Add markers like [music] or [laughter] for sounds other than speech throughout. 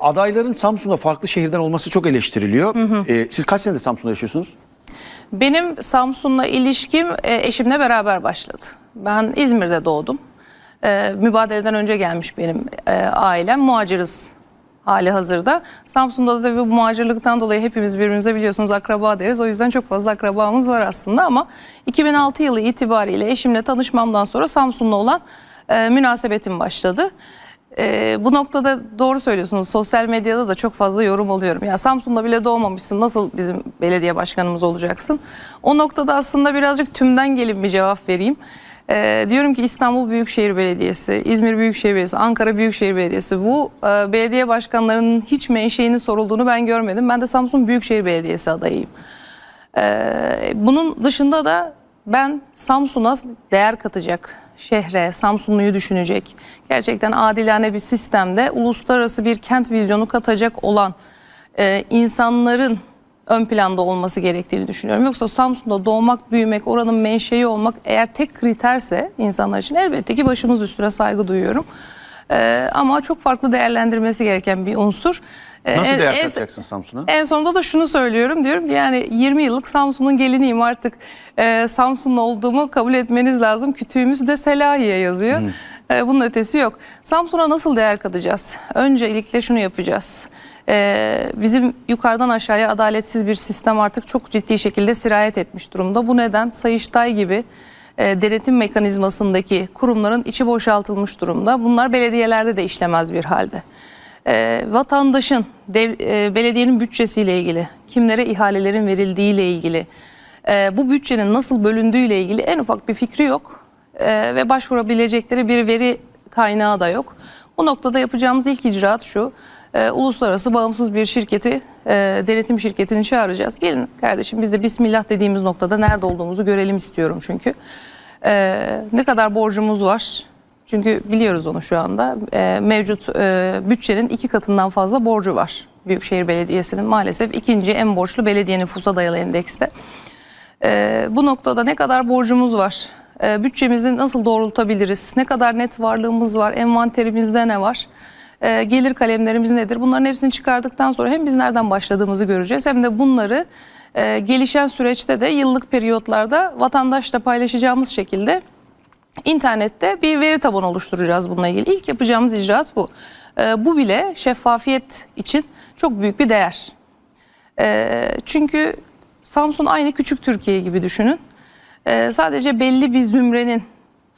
Adayların Samsun'da farklı şehirden olması çok eleştiriliyor. Ee, siz kaç senedir Samsun'da yaşıyorsunuz? Benim Samsun'la ilişkim e, eşimle beraber başladı. Ben İzmir'de doğdum. E, mübadeleden önce gelmiş benim e, ailem. Muhaciriz hali hazırda. Samsun'da da tabii bu muhacirlikten dolayı hepimiz birbirimize biliyorsunuz akraba deriz. O yüzden çok fazla akrabamız var aslında ama 2006 yılı itibariyle eşimle tanışmamdan sonra Samsun'la olan e, münasebetim başladı. Ee, bu noktada doğru söylüyorsunuz. Sosyal medyada da çok fazla yorum alıyorum. Ya Samsun'da bile doğmamışsın. Nasıl bizim belediye başkanımız olacaksın? O noktada aslında birazcık tümden gelin bir cevap vereyim. Ee, diyorum ki İstanbul Büyükşehir Belediyesi, İzmir Büyükşehir Belediyesi, Ankara Büyükşehir Belediyesi bu e, belediye başkanlarının hiç menşeinin sorulduğunu ben görmedim. Ben de Samsun Büyükşehir Belediyesi adayıyım. Ee, bunun dışında da ben Samsun'a değer katacak, şehre, Samsunlu'yu düşünecek, gerçekten adilane bir sistemde uluslararası bir kent vizyonu katacak olan e, insanların ön planda olması gerektiğini düşünüyorum. Yoksa Samsun'da doğmak, büyümek, oranın menşei olmak eğer tek kriterse insanlar için elbette ki başımız üstüne saygı duyuyorum. Ee, ama çok farklı değerlendirmesi gereken bir unsur. Ee, Nasıl en- değer en- katacaksın Samsun'a? en sonunda da şunu söylüyorum diyorum ki yani 20 yıllık Samsun'un geliniyim artık e, Samsunlu olduğumu kabul etmeniz lazım. Kütüğümüz de Selahiye yazıyor. E, bunun ötesi yok. Samsun'a nasıl değer katacağız? Öncelikle şunu yapacağız. E, bizim yukarıdan aşağıya adaletsiz bir sistem artık çok ciddi şekilde sirayet etmiş durumda. Bu neden Sayıştay gibi e, denetim mekanizmasındaki kurumların içi boşaltılmış durumda. Bunlar belediyelerde de işlemez bir halde e, vatandaşın dev, e, belediyenin bütçesiyle ilgili, kimlere ihalelerin verildiğiyle ilgili, e, bu bütçenin nasıl bölündüğüyle ilgili en ufak bir fikri yok E, ve başvurabilecekleri bir veri kaynağı da yok. Bu noktada yapacağımız ilk icraat şu. e, uluslararası bağımsız bir şirketi, e, denetim şirketini çağıracağız. Gelin kardeşim biz de Bismillah dediğimiz noktada nerede olduğumuzu görelim istiyorum çünkü. E, ne kadar borcumuz var? Çünkü biliyoruz onu şu anda. Ee, mevcut e, bütçenin iki katından fazla borcu var. Büyükşehir Belediyesi'nin maalesef ikinci en borçlu belediye nüfusa dayalı endekste. Ee, bu noktada ne kadar borcumuz var? Ee, bütçemizi nasıl doğrultabiliriz? Ne kadar net varlığımız var? Envanterimizde ne var? Ee, gelir kalemlerimiz nedir? Bunların hepsini çıkardıktan sonra hem biz nereden başladığımızı göreceğiz hem de bunları e, gelişen süreçte de yıllık periyotlarda vatandaşla paylaşacağımız şekilde İnternette bir veri tabanı oluşturacağız bununla ilgili. İlk yapacağımız icraat bu. Ee, bu bile şeffafiyet için çok büyük bir değer. Ee, çünkü Samsun aynı küçük Türkiye gibi düşünün. Ee, sadece belli bir zümrenin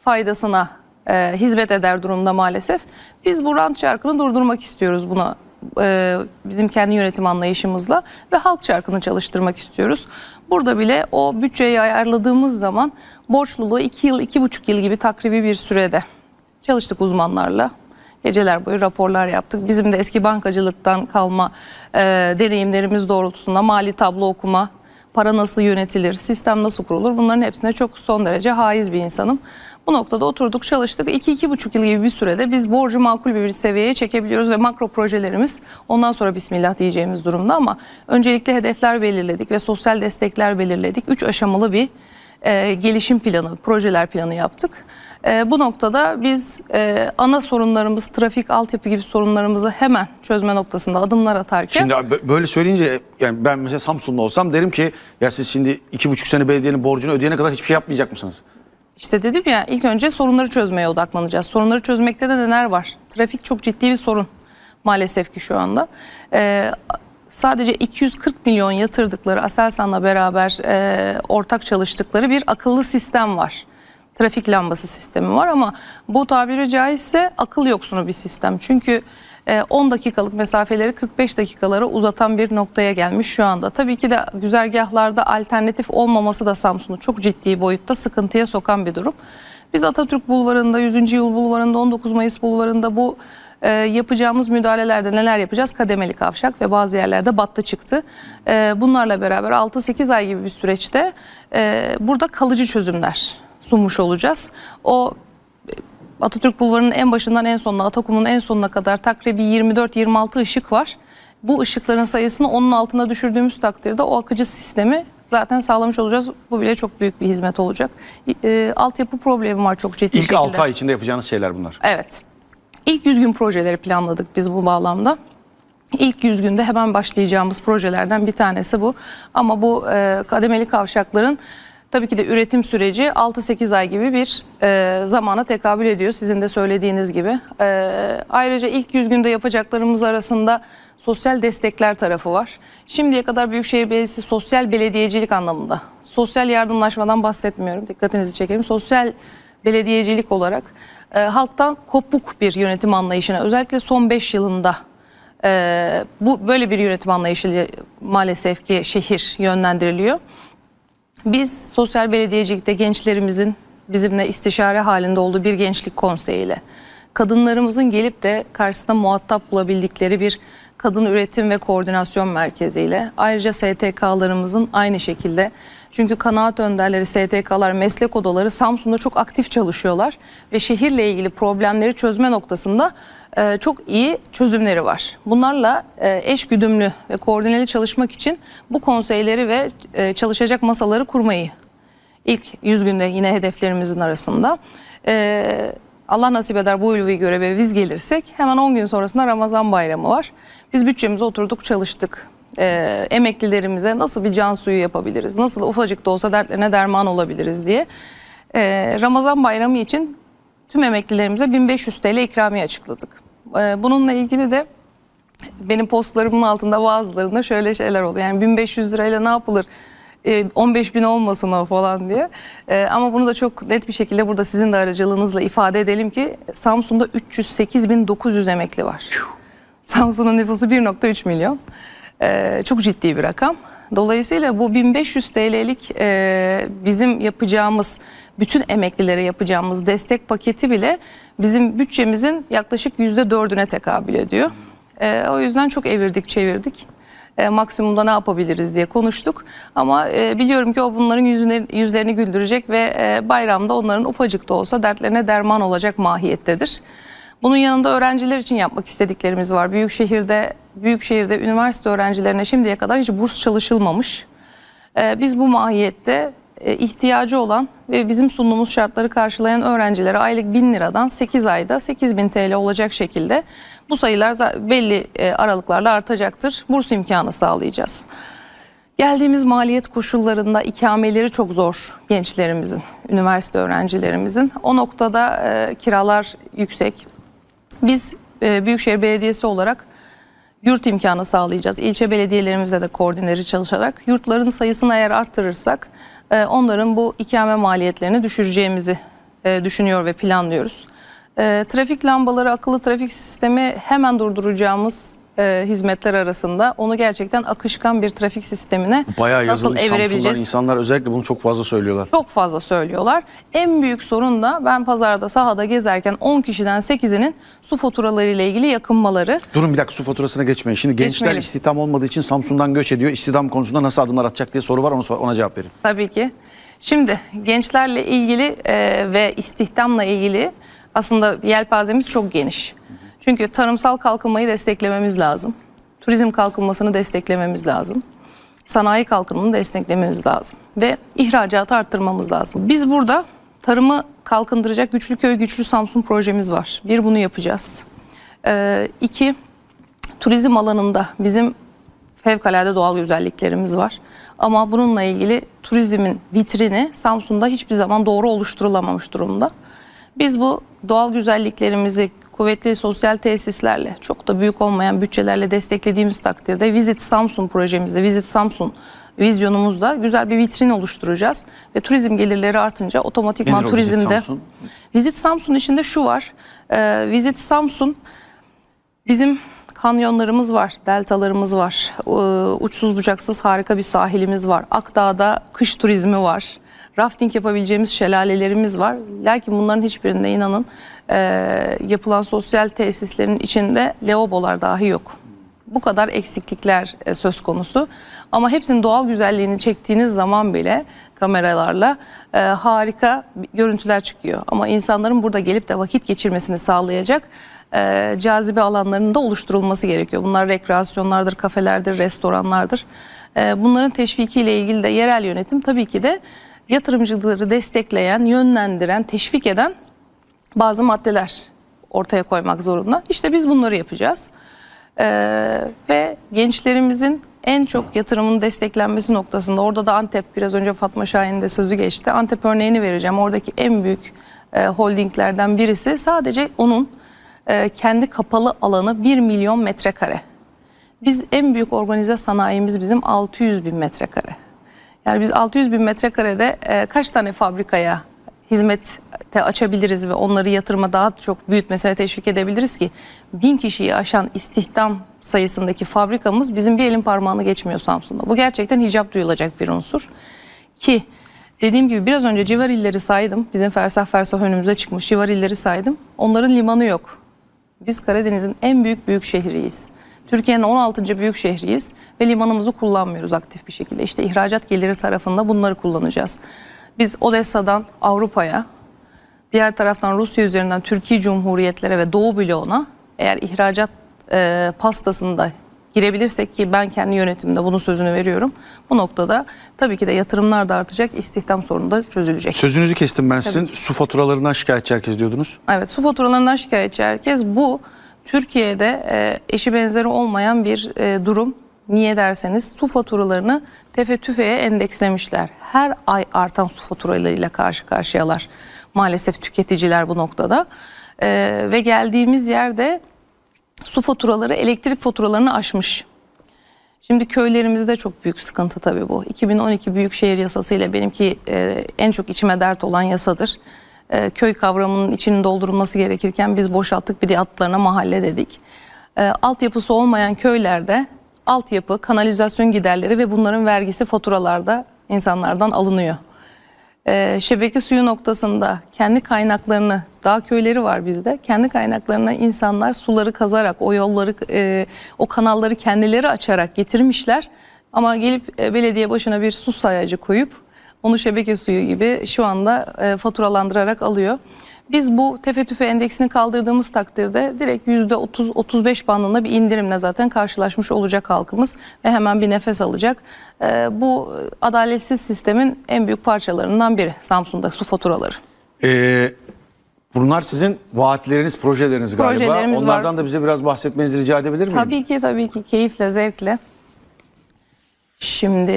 faydasına e, hizmet eder durumda maalesef. Biz bu rant çarkını durdurmak istiyoruz buna e, bizim kendi yönetim anlayışımızla ve halk çarkını çalıştırmak istiyoruz. Burada bile o bütçeyi ayarladığımız zaman borçluluğu 2 yıl, 2,5 yıl gibi takribi bir sürede çalıştık uzmanlarla. Geceler boyu raporlar yaptık. Bizim de eski bankacılıktan kalma e, deneyimlerimiz doğrultusunda mali tablo okuma, para nasıl yönetilir, sistem nasıl kurulur bunların hepsine çok son derece haiz bir insanım. Bu noktada oturduk çalıştık. 2-2,5 yıl gibi bir sürede biz borcu makul bir seviyeye çekebiliyoruz ve makro projelerimiz ondan sonra bismillah diyeceğimiz durumda ama öncelikle hedefler belirledik ve sosyal destekler belirledik. 3 aşamalı bir e, gelişim planı, projeler planı yaptık. E, bu noktada biz e, ana sorunlarımız, trafik, altyapı gibi sorunlarımızı hemen çözme noktasında adımlar atarken... Şimdi bö- böyle söyleyince yani ben mesela Samsunlu olsam derim ki ya siz şimdi iki buçuk sene belediyenin borcunu ödeyene kadar hiçbir şey yapmayacak mısınız? İşte dedim ya ilk önce sorunları çözmeye odaklanacağız. Sorunları çözmekte de neler var? Trafik çok ciddi bir sorun maalesef ki şu anda. Ee, sadece 240 milyon yatırdıkları Aselsan'la beraber e, ortak çalıştıkları bir akıllı sistem var. Trafik lambası sistemi var ama bu tabiri caizse akıl yoksunu bir sistem. Çünkü e, 10 dakikalık mesafeleri 45 dakikalara uzatan bir noktaya gelmiş şu anda. Tabii ki de güzergahlarda alternatif olmaması da Samsun'u çok ciddi boyutta sıkıntıya sokan bir durum. Biz Atatürk Bulvarı'nda, 100. Yıl Bulvarı'nda, 19 Mayıs Bulvarı'nda bu e, yapacağımız müdahalelerde neler yapacağız? Kademeli kavşak ve bazı yerlerde battı çıktı. E, bunlarla beraber 6-8 ay gibi bir süreçte e, burada kalıcı çözümler sunmuş olacağız. O Atatürk Bulvarı'nın en başından en sonuna, Atakum'un en sonuna kadar takribi 24-26 ışık var. Bu ışıkların sayısını onun altına düşürdüğümüz takdirde o akıcı sistemi zaten sağlamış olacağız. Bu bile çok büyük bir hizmet olacak. E, altyapı problemi var çok ciddi İlk şekilde. 6 ay içinde yapacağınız şeyler bunlar. Evet. İlk 100 gün projeleri planladık biz bu bağlamda. İlk 100 günde hemen başlayacağımız projelerden bir tanesi bu. Ama bu e, kademeli kavşakların tabii ki de üretim süreci 6-8 ay gibi bir e, zamana tekabül ediyor sizin de söylediğiniz gibi. E, ayrıca ilk 100 günde yapacaklarımız arasında sosyal destekler tarafı var. Şimdiye kadar Büyükşehir Belediyesi sosyal belediyecilik anlamında, sosyal yardımlaşmadan bahsetmiyorum, dikkatinizi çekerim. Sosyal belediyecilik olarak e, halktan kopuk bir yönetim anlayışına özellikle son 5 yılında ee, bu böyle bir yönetim anlayışıyla maalesef ki şehir yönlendiriliyor. Biz sosyal belediyecilikte gençlerimizin bizimle istişare halinde olduğu bir gençlik konseyiyle kadınlarımızın gelip de karşısında muhatap bulabildikleri bir kadın üretim ve koordinasyon merkeziyle ayrıca STK'larımızın aynı şekilde çünkü kanaat önderleri STK'lar meslek odaları Samsun'da çok aktif çalışıyorlar ve şehirle ilgili problemleri çözme noktasında e, çok iyi çözümleri var. Bunlarla e, eş güdümlü ve koordineli çalışmak için bu konseyleri ve e, çalışacak masaları kurmayı ilk 100 günde yine hedeflerimizin arasında. Ee, Allah nasip eder bu ulvi göreve biz gelirsek hemen 10 gün sonrasında Ramazan bayramı var. Biz bütçemize oturduk çalıştık. Ee, emeklilerimize nasıl bir can suyu yapabiliriz, nasıl ufacık da olsa dertlerine derman olabiliriz diye. Ee, Ramazan bayramı için tüm emeklilerimize 1500 TL ikramiye açıkladık. Ee, bununla ilgili de benim postlarımın altında bazılarında şöyle şeyler oluyor. Yani 1500 lirayla ne yapılır? E, 15 bin olmasın o falan diye. E, ama bunu da çok net bir şekilde burada sizin de aracılığınızla ifade edelim ki Samsun'da 308.900 emekli var. Samsun'un nüfusu 1.3 milyon. E, çok ciddi bir rakam. Dolayısıyla bu 1500 TL'lik e, bizim yapacağımız, bütün emeklilere yapacağımız destek paketi bile bizim bütçemizin yaklaşık %4'üne tekabül ediyor. E, o yüzden çok evirdik çevirdik. E, maksimumda ne yapabiliriz diye konuştuk. Ama e, biliyorum ki o bunların yüzlerini, yüzlerini güldürecek ve e, bayramda onların ufacık da olsa dertlerine derman olacak mahiyettedir. Bunun yanında öğrenciler için yapmak istediklerimiz var. Büyükşehir'de Büyükşehir'de üniversite öğrencilerine şimdiye kadar hiç burs çalışılmamış. E, biz bu mahiyette e, ihtiyacı olan ve bizim sunduğumuz şartları karşılayan öğrencilere aylık 1000 liradan 8 ayda 8000 TL olacak şekilde bu sayılar belli e, aralıklarla artacaktır. Burs imkanı sağlayacağız. Geldiğimiz maliyet koşullarında ikameleri çok zor gençlerimizin, üniversite öğrencilerimizin. O noktada e, kiralar yüksek. Biz e, Büyükşehir Belediyesi olarak yurt imkanı sağlayacağız. İlçe belediyelerimizle de koordineli çalışarak yurtların sayısını eğer arttırırsak e, onların bu ikame maliyetlerini düşüreceğimizi e, düşünüyor ve planlıyoruz. E, trafik lambaları, akıllı trafik sistemi hemen durduracağımız e, hizmetler arasında onu gerçekten akışkan bir trafik sistemine Bayağı nasıl yazılmış Samsun'dan evirebileceğiz? insanlar özellikle bunu çok fazla söylüyorlar. Çok fazla söylüyorlar. En büyük sorun da ben pazarda sahada gezerken 10 kişiden 8'inin su faturaları ile ilgili yakınmaları. Durun bir dakika su faturasına geçmeyin. Şimdi gençler Geçmeyelim. istihdam olmadığı için Samsun'dan göç ediyor. İstihdam konusunda nasıl adımlar atacak diye soru var ona, ona cevap verin. Tabii ki. Şimdi gençlerle ilgili e, ve istihdamla ilgili aslında yelpazemiz çok geniş. Çünkü tarımsal kalkınmayı desteklememiz lazım. Turizm kalkınmasını desteklememiz lazım. Sanayi kalkınımını desteklememiz lazım. Ve ihracatı arttırmamız lazım. Biz burada tarımı kalkındıracak Güçlü Köy Güçlü Samsun projemiz var. Bir bunu yapacağız. E, iki, turizm alanında bizim fevkalade doğal güzelliklerimiz var. Ama bununla ilgili turizmin vitrini Samsun'da hiçbir zaman doğru oluşturulamamış durumda. Biz bu doğal güzelliklerimizi kuvvetli sosyal tesislerle, çok da büyük olmayan bütçelerle desteklediğimiz takdirde Visit Samsun projemizde, Visit Samsun vizyonumuzda güzel bir vitrin oluşturacağız. Ve turizm gelirleri artınca otomatikman Nedir o Visit turizmde... Samsun? Visit Samsun içinde şu var. Ee, Visit Samsun Bizim kanyonlarımız var, deltalarımız var, ee, uçsuz bucaksız harika bir sahilimiz var. Akdağ'da kış turizmi var, rafting yapabileceğimiz şelalelerimiz var. Lakin bunların hiçbirinde inanın e, yapılan sosyal tesislerin içinde leobolar dahi yok. Bu kadar eksiklikler e, söz konusu. Ama hepsinin doğal güzelliğini çektiğiniz zaman bile kameralarla e, harika görüntüler çıkıyor. Ama insanların burada gelip de vakit geçirmesini sağlayacak e, cazibe alanlarının da oluşturulması gerekiyor. Bunlar rekreasyonlardır, kafelerdir, restoranlardır. E, bunların teşvikiyle ilgili de yerel yönetim tabii ki de yatırımcıları destekleyen, yönlendiren, teşvik eden bazı maddeler ortaya koymak zorunda. İşte biz bunları yapacağız. Ee, ve gençlerimizin en çok yatırımın desteklenmesi noktasında orada da Antep biraz önce Fatma Şahin de sözü geçti. Antep örneğini vereceğim. Oradaki en büyük e, holdinglerden birisi sadece onun e, kendi kapalı alanı 1 milyon metrekare. Biz en büyük organize sanayimiz bizim 600 bin metrekare. Yani biz 600 bin metrekarede e, kaç tane fabrikaya hizmete açabiliriz ve onları yatırıma daha çok büyütmesine teşvik edebiliriz ki bin kişiyi aşan istihdam sayısındaki fabrikamız bizim bir elin parmağını geçmiyor Samsun'da. Bu gerçekten hicap duyulacak bir unsur. Ki dediğim gibi biraz önce civar illeri saydım. Bizim fersah fersah önümüze çıkmış civar illeri saydım. Onların limanı yok. Biz Karadeniz'in en büyük büyük şehriyiz. Türkiye'nin 16. büyük şehriyiz ve limanımızı kullanmıyoruz aktif bir şekilde. İşte ihracat geliri tarafında bunları kullanacağız. Biz Odessa'dan Avrupa'ya, diğer taraftan Rusya üzerinden Türkiye Cumhuriyetlere ve Doğu bloğuna eğer ihracat e, pastasında girebilirsek ki ben kendi yönetimde bunun sözünü veriyorum. Bu noktada tabii ki de yatırımlar da artacak, istihdam sorunu da çözülecek. Sözünüzü kestim ben sizin. Su faturalarından şikayetçi herkes diyordunuz. Evet su faturalarından şikayetçi herkes. Bu Türkiye'de e, eşi benzeri olmayan bir e, durum. Niye derseniz su faturalarını tefe tüfeğe endekslemişler. Her ay artan su faturalarıyla karşı karşıyalar. Maalesef tüketiciler bu noktada. E, ve geldiğimiz yerde su faturaları elektrik faturalarını aşmış. Şimdi köylerimizde çok büyük sıkıntı tabii bu. 2012 Büyükşehir Yasası ile benimki e, en çok içime dert olan yasadır. E, köy kavramının içinin doldurulması gerekirken biz boşalttık bir de altlarına mahalle dedik. E, altyapısı olmayan köylerde altyapı, kanalizasyon giderleri ve bunların vergisi faturalarda insanlardan alınıyor. Ee, şebeke suyu noktasında kendi kaynaklarını, dağ köyleri var bizde. Kendi kaynaklarına insanlar suları kazarak, o yolları, e, o kanalları kendileri açarak getirmişler. Ama gelip e, belediye başına bir su sayacı koyup onu şebeke suyu gibi şu anda e, faturalandırarak alıyor. Biz bu tefe tüfe endeksini kaldırdığımız takdirde direkt %30-35 bandında bir indirimle zaten karşılaşmış olacak halkımız ve hemen bir nefes alacak. Ee, bu adaletsiz sistemin en büyük parçalarından biri Samsun'da su faturaları. Ee, bunlar sizin vaatleriniz, projeleriniz galiba. Projelerimiz var. Onlardan da bize biraz bahsetmenizi rica edebilir miyim? Tabii ki tabii ki keyifle, zevkle. Şimdi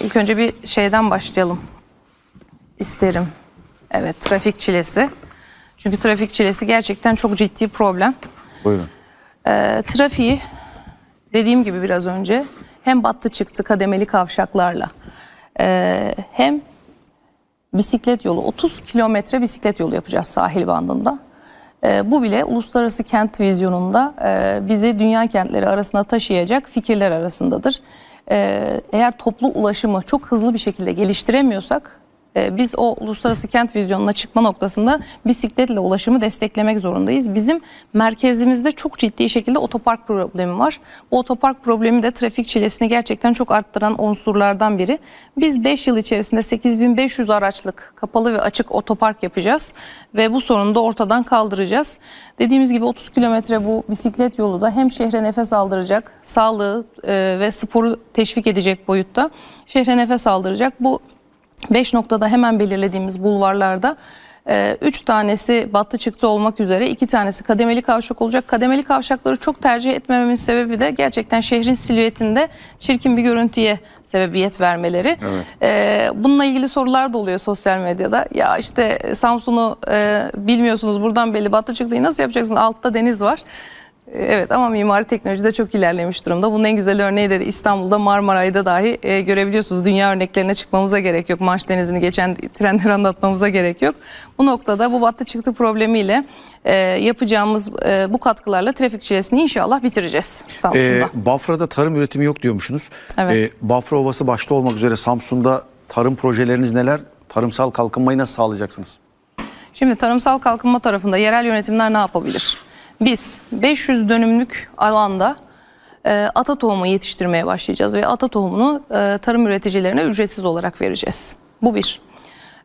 ilk önce bir şeyden başlayalım. İsterim. Evet, trafik çilesi. Çünkü trafik çilesi gerçekten çok ciddi problem. Buyurun. E, trafiği dediğim gibi biraz önce hem battı çıktı kademeli kavşaklarla e, hem bisiklet yolu 30 kilometre bisiklet yolu yapacağız sahil bandında. E, bu bile uluslararası kent vizyonunda e, bizi dünya kentleri arasında taşıyacak fikirler arasındadır. Eğer toplu ulaşımı çok hızlı bir şekilde geliştiremiyorsak e, biz o uluslararası kent vizyonuna çıkma noktasında bisikletle ulaşımı desteklemek zorundayız. Bizim merkezimizde çok ciddi şekilde otopark problemi var. Bu otopark problemi de trafik çilesini gerçekten çok arttıran unsurlardan biri. Biz 5 yıl içerisinde 8500 araçlık kapalı ve açık otopark yapacağız ve bu sorunu da ortadan kaldıracağız. Dediğimiz gibi 30 kilometre bu bisiklet yolu da hem şehre nefes aldıracak, sağlığı e, ve sporu teşvik edecek boyutta şehre nefes aldıracak. Bu 5 noktada hemen belirlediğimiz bulvarlarda 3 tanesi battı çıktı olmak üzere 2 tanesi kademeli kavşak olacak. Kademeli kavşakları çok tercih etmememin sebebi de gerçekten şehrin silüetinde çirkin bir görüntüye sebebiyet vermeleri. Ee, bununla ilgili sorular da oluyor sosyal medyada. Ya işte Samsun'u e, bilmiyorsunuz buradan belli battı çıktıyı nasıl yapacaksınız? Altta deniz var. Evet ama mimari teknolojide çok ilerlemiş durumda. Bunun en güzel örneği de İstanbul'da Marmaray'da dahi e, görebiliyorsunuz. Dünya örneklerine çıkmamıza gerek yok. Manş Denizi'ni geçen trenleri [laughs] anlatmamıza gerek yok. Bu noktada bu battı çıktı problemiyle e, yapacağımız e, bu katkılarla trafik çilesini inşallah bitireceğiz Samsun'da. Ee, Bafra'da tarım üretimi yok diyormuşsunuz. Evet. Ee, Bafra Ovası başta olmak üzere Samsun'da tarım projeleriniz neler? Tarımsal kalkınmayı nasıl sağlayacaksınız? Şimdi tarımsal kalkınma tarafında yerel yönetimler ne yapabilir? Biz 500 dönümlük alanda e, ata tohumu yetiştirmeye başlayacağız ve ata tohumunu e, tarım üreticilerine ücretsiz olarak vereceğiz. Bu bir.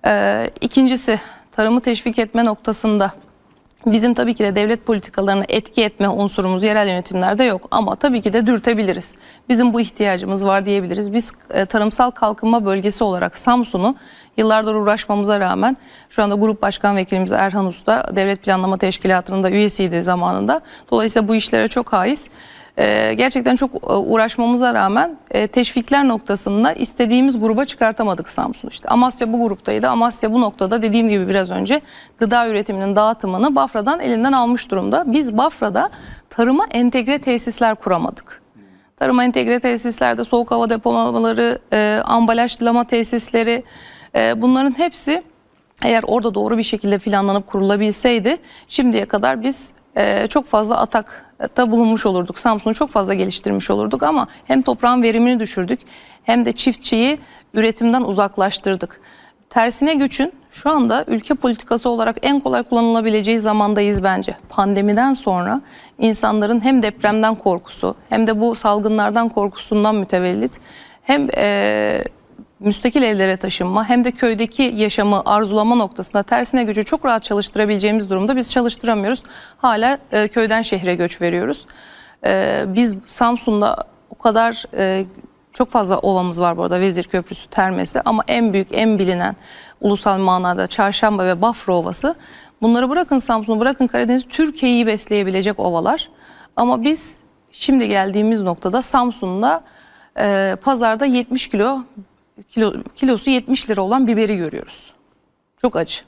E, ikincisi tarımı teşvik etme noktasında Bizim tabii ki de devlet politikalarını etki etme unsurumuz yerel yönetimlerde yok ama tabii ki de dürtebiliriz. Bizim bu ihtiyacımız var diyebiliriz. Biz e, tarımsal kalkınma bölgesi olarak Samsun'u yıllardır uğraşmamıza rağmen şu anda Grup Başkan Vekilimiz Erhan Usta Devlet Planlama Teşkilatı'nın da üyesiydi zamanında. Dolayısıyla bu işlere çok haiz. E, gerçekten çok e, uğraşmamıza rağmen e, teşvikler noktasında istediğimiz gruba çıkartamadık Samsun. İşte Amasya bu gruptaydı. Amasya bu noktada dediğim gibi biraz önce gıda üretiminin dağıtımını Bafra'dan elinden almış durumda. Biz Bafra'da tarıma entegre tesisler kuramadık. Tarıma entegre tesislerde soğuk hava depolamaları, e, ambalajlama tesisleri bunların hepsi eğer orada doğru bir şekilde planlanıp kurulabilseydi şimdiye kadar biz e, çok fazla atakta bulunmuş olurduk. Samsun'u çok fazla geliştirmiş olurduk ama hem toprağın verimini düşürdük hem de çiftçiyi üretimden uzaklaştırdık. Tersine göçün şu anda ülke politikası olarak en kolay kullanılabileceği zamandayız bence. Pandemiden sonra insanların hem depremden korkusu hem de bu salgınlardan korkusundan mütevellit hem e, müstakil evlere taşınma hem de köydeki yaşamı arzulama noktasında tersine göçü çok rahat çalıştırabileceğimiz durumda biz çalıştıramıyoruz. Hala e, köyden şehre göç veriyoruz. E, biz Samsun'da o kadar e, çok fazla ovamız var bu arada Vezir Köprüsü, Termesi ama en büyük, en bilinen ulusal manada Çarşamba ve Bafra Ovası. Bunları bırakın Samsun'u, bırakın Karadeniz, Türkiye'yi besleyebilecek ovalar. Ama biz şimdi geldiğimiz noktada Samsun'da e, pazarda 70 kilo, kilo kilosu 70 lira olan biberi görüyoruz. Çok acı.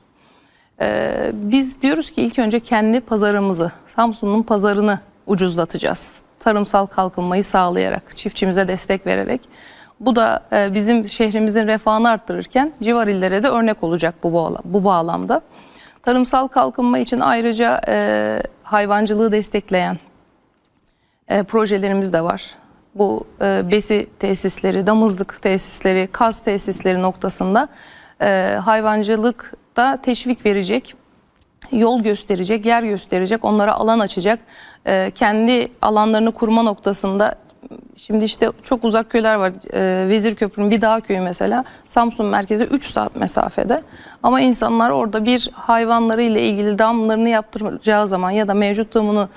Ee, biz diyoruz ki ilk önce kendi pazarımızı, Samsun'un pazarını ucuzlatacağız. Tarımsal kalkınmayı sağlayarak, çiftçimize destek vererek. Bu da e, bizim şehrimizin refahını arttırırken civar illere de örnek olacak bu, bu bağlamda. Tarımsal kalkınma için ayrıca e, hayvancılığı destekleyen e, projelerimiz de var. Bu e, besi tesisleri, damızlık tesisleri, kaz tesisleri noktasında e, hayvancılıkta teşvik verecek, yol gösterecek, yer gösterecek, onlara alan açacak. E, kendi alanlarını kurma noktasında Şimdi işte çok uzak köyler var. Ee, Vezir Köprü'nün bir dağ köyü mesela Samsun merkeze 3 saat mesafede. Ama insanlar orada bir hayvanları ile ilgili damlarını yaptıracağı zaman ya da mevcut damını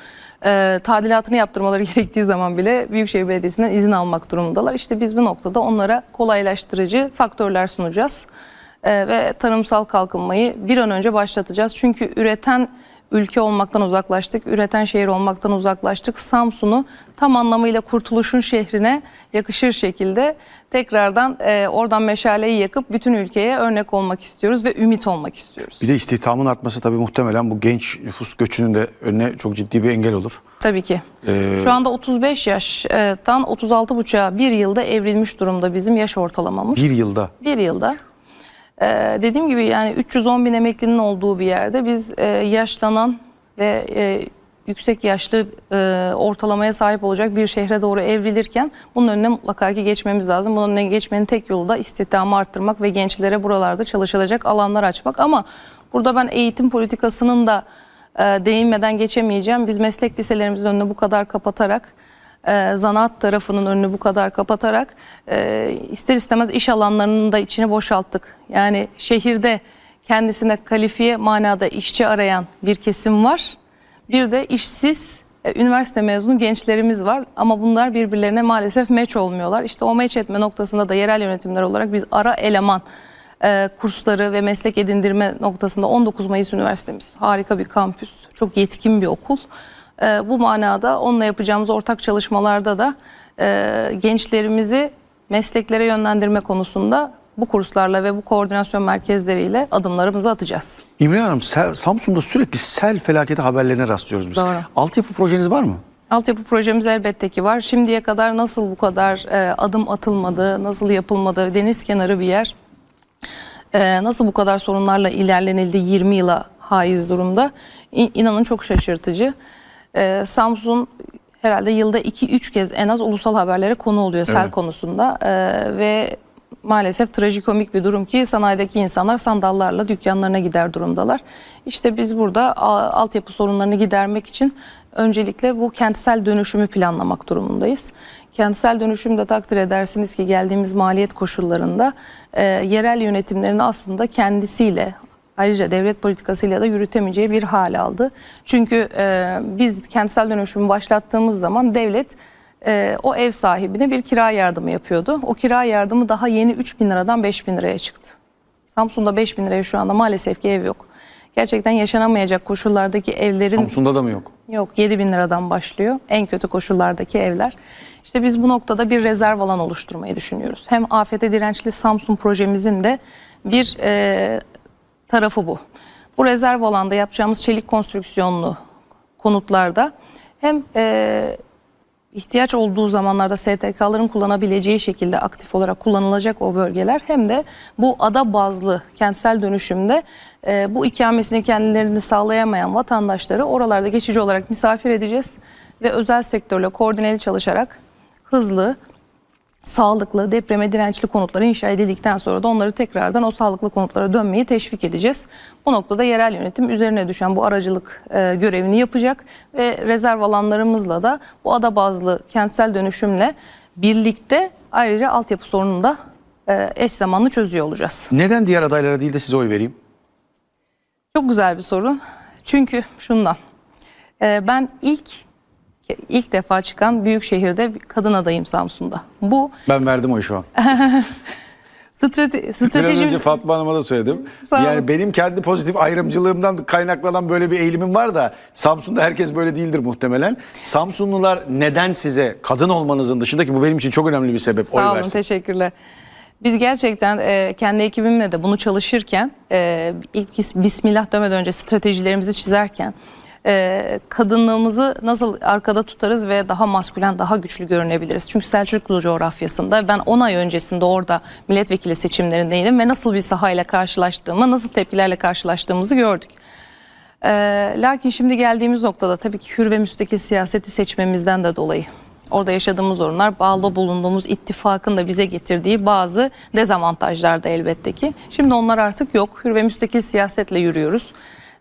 e, tadilatını yaptırmaları [laughs] gerektiği zaman bile Büyükşehir Belediyesi'nden izin almak durumundalar. İşte biz bu noktada onlara kolaylaştırıcı faktörler sunacağız. Ee, ve tarımsal kalkınmayı bir an önce başlatacağız. Çünkü üreten ülke olmaktan uzaklaştık, üreten şehir olmaktan uzaklaştık. Samsun'u tam anlamıyla kurtuluşun şehrine yakışır şekilde tekrardan e, oradan meşaleyi yakıp bütün ülkeye örnek olmak istiyoruz ve ümit olmak istiyoruz. Bir de istihdamın artması tabii muhtemelen bu genç nüfus göçünün de önüne çok ciddi bir engel olur. Tabii ki. Ee, Şu anda 35 yaştan 36,5'a bir yılda evrilmiş durumda bizim yaş ortalamamız. Bir yılda. Bir yılda. Ee, dediğim gibi yani 310 bin emeklinin olduğu bir yerde biz e, yaşlanan ve e, yüksek yaşlı e, ortalamaya sahip olacak bir şehre doğru evrilirken bunun önüne mutlaka ki geçmemiz lazım. Bunun önüne geçmenin tek yolu da istihdamı arttırmak ve gençlere buralarda çalışılacak alanlar açmak. Ama burada ben eğitim politikasının da e, değinmeden geçemeyeceğim. Biz meslek liselerimizin önünü bu kadar kapatarak e, zanaat tarafının önünü bu kadar kapatarak e, ister istemez iş alanlarının da içini boşalttık. Yani şehirde kendisine kalifiye manada işçi arayan bir kesim var. Bir de işsiz e, üniversite mezunu gençlerimiz var ama bunlar birbirlerine maalesef meç olmuyorlar. İşte o meç etme noktasında da yerel yönetimler olarak biz ara eleman e, kursları ve meslek edindirme noktasında 19 Mayıs Üniversitemiz harika bir kampüs, çok yetkin bir okul. E, bu manada onunla yapacağımız ortak çalışmalarda da e, gençlerimizi mesleklere yönlendirme konusunda bu kurslarla ve bu koordinasyon merkezleriyle adımlarımızı atacağız. İmre Hanım sel- Samsun'da sürekli sel felaketi haberlerine rastlıyoruz biz. Doğru. Altyapı projeniz var mı? Altyapı projemiz elbette ki var. Şimdiye kadar nasıl bu kadar e, adım atılmadı, nasıl yapılmadı, deniz kenarı bir yer. E, nasıl bu kadar sorunlarla ilerlenildi 20 yıla haiz durumda. İ- inanın çok şaşırtıcı. E, Samsun herhalde yılda 2-3 kez en az ulusal haberlere konu oluyor sel Evet. konusunda. E, ve maalesef trajikomik bir durum ki sanayideki insanlar sandallarla dükkanlarına gider durumdalar. İşte biz burada altyapı sorunlarını gidermek için öncelikle bu kentsel dönüşümü planlamak durumundayız. Kentsel dönüşümde takdir edersiniz ki geldiğimiz maliyet koşullarında e, yerel yönetimlerin aslında kendisiyle ayrıca devlet politikasıyla da yürütemeyeceği bir hal aldı. Çünkü e, biz kentsel dönüşümü başlattığımız zaman devlet e, o ev sahibine bir kira yardımı yapıyordu. O kira yardımı daha yeni 3 bin liradan 5 bin liraya çıktı. Samsun'da 5 bin liraya şu anda maalesef ki ev yok. gerçekten yaşanamayacak koşullardaki evlerin Samsun'da da mı yok? Yok 7 bin liradan başlıyor. En kötü koşullardaki evler. İşte biz bu noktada bir rezerv alan oluşturmayı düşünüyoruz. Hem afete dirençli Samsun projemizin de bir e, tarafı bu. Bu rezerv alanda yapacağımız çelik konstrüksiyonlu konutlarda hem e, ihtiyaç olduğu zamanlarda STK'ların kullanabileceği şekilde aktif olarak kullanılacak o bölgeler hem de bu ada bazlı kentsel dönüşümde e, bu ikamesini kendilerini sağlayamayan vatandaşları oralarda geçici olarak misafir edeceğiz ve özel sektörle koordineli çalışarak hızlı sağlıklı, depreme dirençli konutları inşa edildikten sonra da onları tekrardan o sağlıklı konutlara dönmeyi teşvik edeceğiz. Bu noktada yerel yönetim üzerine düşen bu aracılık e, görevini yapacak ve rezerv alanlarımızla da bu ada bazlı kentsel dönüşümle birlikte ayrıca altyapı sorununu da e, eş zamanlı çözüyor olacağız. Neden diğer adaylara değil de size oy vereyim? Çok güzel bir soru. Çünkü şundan. e, ben ilk ilk defa çıkan büyük şehirde kadın adayım Samsun'da. Bu Ben verdim oyu şu an. [laughs] strate, Biraz stratejimiz... önce Fatma Hanım'a da söyledim. Sağ olun. Yani benim kendi pozitif ayrımcılığımdan kaynaklanan böyle bir eğilimim var da Samsun'da herkes böyle değildir muhtemelen. Samsunlular neden size kadın olmanızın dışında ki bu benim için çok önemli bir sebep Sağ oy olun, versin. teşekkürler. Biz gerçekten e, kendi ekibimle de bunu çalışırken e, ilk bis- Bismillah demeden önce stratejilerimizi çizerken e, kadınlığımızı nasıl arkada tutarız ve daha maskülen, daha güçlü görünebiliriz. Çünkü Selçuklu coğrafyasında ben 10 ay öncesinde orada milletvekili seçimlerindeydim ve nasıl bir sahayla karşılaştığımı, nasıl tepkilerle karşılaştığımızı gördük. Ee, lakin şimdi geldiğimiz noktada tabii ki hür ve müstakil siyaseti seçmemizden de dolayı orada yaşadığımız sorunlar bağlı bulunduğumuz ittifakın da bize getirdiği bazı dezavantajlar da elbette ki. Şimdi onlar artık yok. Hür ve müstakil siyasetle yürüyoruz.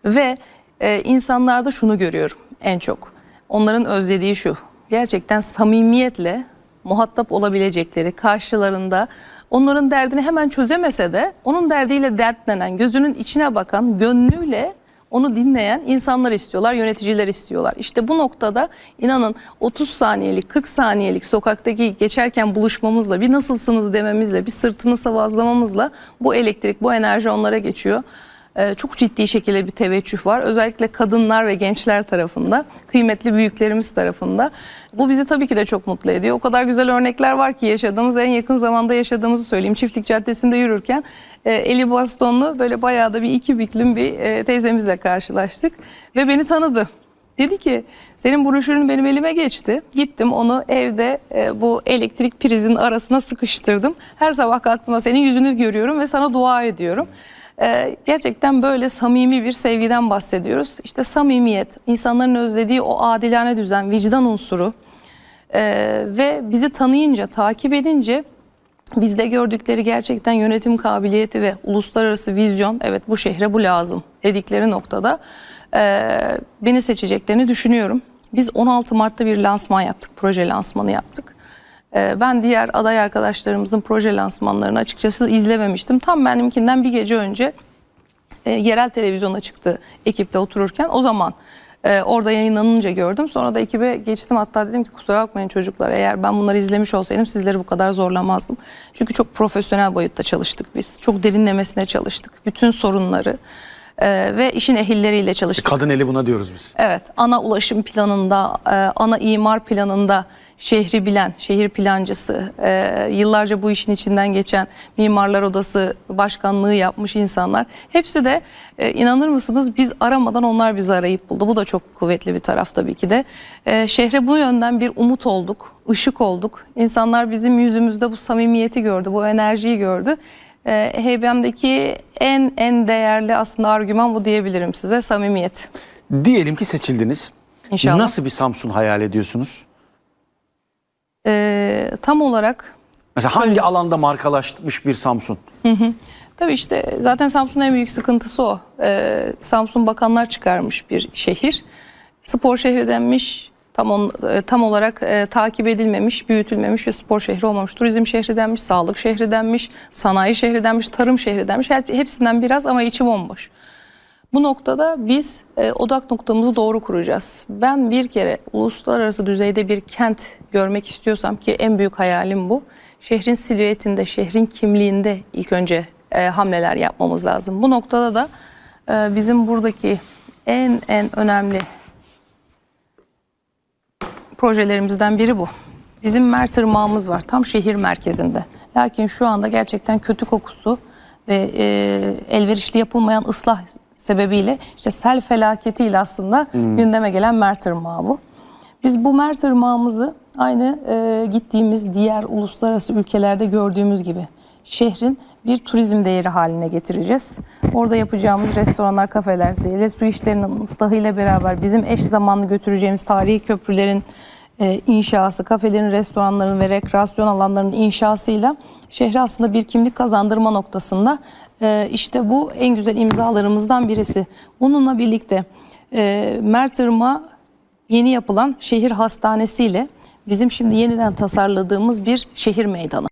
Ve e, insanlarda şunu görüyorum en çok. Onların özlediği şu. Gerçekten samimiyetle muhatap olabilecekleri karşılarında onların derdini hemen çözemese de onun derdiyle dertlenen, gözünün içine bakan, gönlüyle onu dinleyen insanlar istiyorlar, yöneticiler istiyorlar. İşte bu noktada inanın 30 saniyelik, 40 saniyelik sokaktaki geçerken buluşmamızla, bir nasılsınız dememizle, bir sırtını sıvazlamamızla bu elektrik, bu enerji onlara geçiyor. Ee, çok ciddi şekilde bir teveccüh var. Özellikle kadınlar ve gençler tarafında, kıymetli büyüklerimiz tarafında. Bu bizi tabii ki de çok mutlu ediyor. O kadar güzel örnekler var ki yaşadığımız, en yakın zamanda yaşadığımızı söyleyeyim. Çiftlik Caddesi'nde yürürken e, eli bastonlu böyle bayağı da bir iki büklüm bir e, teyzemizle karşılaştık. Ve beni tanıdı. Dedi ki senin broşürün benim elime geçti. Gittim onu evde e, bu elektrik prizin arasına sıkıştırdım. Her sabah kalktığımda senin yüzünü görüyorum ve sana dua ediyorum. E, gerçekten böyle samimi bir sevgiden bahsediyoruz. İşte samimiyet, insanların özlediği o adilane düzen, vicdan unsuru e, ve bizi tanıyınca, takip edince bizde gördükleri gerçekten yönetim kabiliyeti ve uluslararası vizyon evet bu şehre bu lazım dedikleri noktada e, beni seçeceklerini düşünüyorum. Biz 16 Mart'ta bir lansman yaptık, proje lansmanı yaptık. E, ben diğer aday arkadaşlarımızın proje lansmanlarını açıkçası izlememiştim. Tam benimkinden bir gece önce e, yerel televizyona çıktı ekiple otururken o zaman e, orada yayınlanınca gördüm. Sonra da ekibe geçtim hatta dedim ki kusura bakmayın çocuklar eğer ben bunları izlemiş olsaydım sizleri bu kadar zorlamazdım. Çünkü çok profesyonel boyutta çalıştık biz. Çok derinlemesine çalıştık. Bütün sorunları e, ve işin ehilleriyle çalıştık. Kadın eli buna diyoruz biz. Evet, ana ulaşım planında, e, ana imar planında şehri bilen, şehir plancısı, e, yıllarca bu işin içinden geçen Mimarlar Odası başkanlığı yapmış insanlar. Hepsi de e, inanır mısınız biz aramadan onlar bizi arayıp buldu. Bu da çok kuvvetli bir taraf tabii ki de. E, Şehre bu yönden bir umut olduk, ışık olduk. İnsanlar bizim yüzümüzde bu samimiyeti gördü, bu enerjiyi gördü. E, Heybem'deki en en değerli aslında argüman bu diyebilirim size, samimiyet. Diyelim ki seçildiniz. İnşallah. Nasıl bir Samsun hayal ediyorsunuz? Ee, tam olarak Mesela hangi alanda markalaşmış bir Samsun? tabii işte zaten Samsun'un en büyük sıkıntısı o. Ee, Samsun bakanlar çıkarmış bir şehir. Spor şehri denmiş. Tam on, e, tam olarak e, takip edilmemiş, büyütülmemiş ve spor şehri olmamış. Turizm şehri denmiş, sağlık şehri denmiş, sanayi şehri denmiş, tarım şehri denmiş. Hep- Hepsinden biraz ama içi bomboş. Bu noktada biz e, odak noktamızı doğru kuracağız. Ben bir kere uluslararası düzeyde bir kent görmek istiyorsam ki en büyük hayalim bu. Şehrin silüetinde, şehrin kimliğinde ilk önce e, hamleler yapmamız lazım. Bu noktada da Ee, bizim buradaki en en önemli projelerimizden biri bu. Bizim Mert Irmağımız var tam şehir merkezinde. Lakin şu anda gerçekten kötü kokusu ve e, elverişli yapılmayan ıslah sebebiyle işte sel felaketiyle aslında gündeme gelen Mert Irmağı bu. Biz bu Mert Irmağımızı aynı e, gittiğimiz diğer uluslararası ülkelerde gördüğümüz gibi şehrin bir turizm değeri haline getireceğiz. Orada yapacağımız restoranlar, kafeler ve su işlerinin ıslahıyla beraber bizim eş zamanlı götüreceğimiz tarihi köprülerin e, inşası, kafelerin, restoranların ve rekreasyon alanlarının inşasıyla şehre aslında bir kimlik kazandırma noktasında e, işte bu en güzel imzalarımızdan birisi. Bununla birlikte e, Mert Irmağı yeni yapılan şehir hastanesiyle bizim şimdi yeniden tasarladığımız bir şehir meydanı.